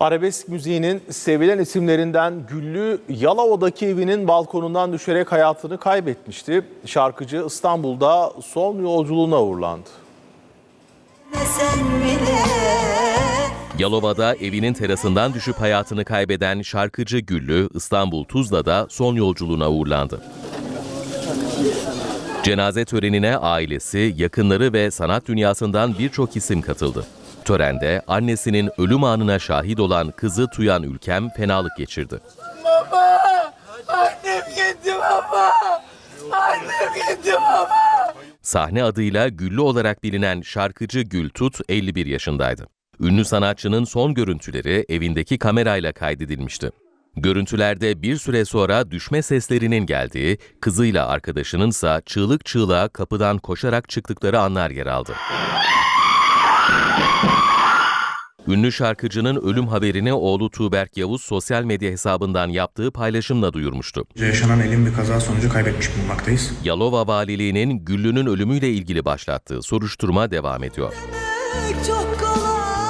Arabesk müziğinin sevilen isimlerinden Güllü Yalova'daki evinin balkonundan düşerek hayatını kaybetmişti. Şarkıcı İstanbul'da son yolculuğuna uğurlandı. Yalova'da evinin terasından düşüp hayatını kaybeden şarkıcı Güllü, İstanbul Tuzla'da son yolculuğuna uğurlandı. Cenaze törenine ailesi, yakınları ve sanat dünyasından birçok isim katıldı. Törende annesinin ölüm anına şahit olan kızı Tuyan Ülkem fenalık geçirdi. Baba! Annem gitti baba! Annem gitti baba! Sahne adıyla Güllü olarak bilinen şarkıcı Gül Tut 51 yaşındaydı. Ünlü sanatçının son görüntüleri evindeki kamerayla kaydedilmişti. Görüntülerde bir süre sonra düşme seslerinin geldiği, kızıyla arkadaşınınsa çığlık çığlığa kapıdan koşarak çıktıkları anlar yer aldı. Ünlü şarkıcının ölüm haberini oğlu Tuğberk Yavuz sosyal medya hesabından yaptığı paylaşımla duyurmuştu. Yaşanan elin bir kaza sonucu kaybetmiş bulunmaktayız. Yalova Valiliği'nin Güllü'nün ölümüyle ilgili başlattığı soruşturma devam ediyor. çok kolay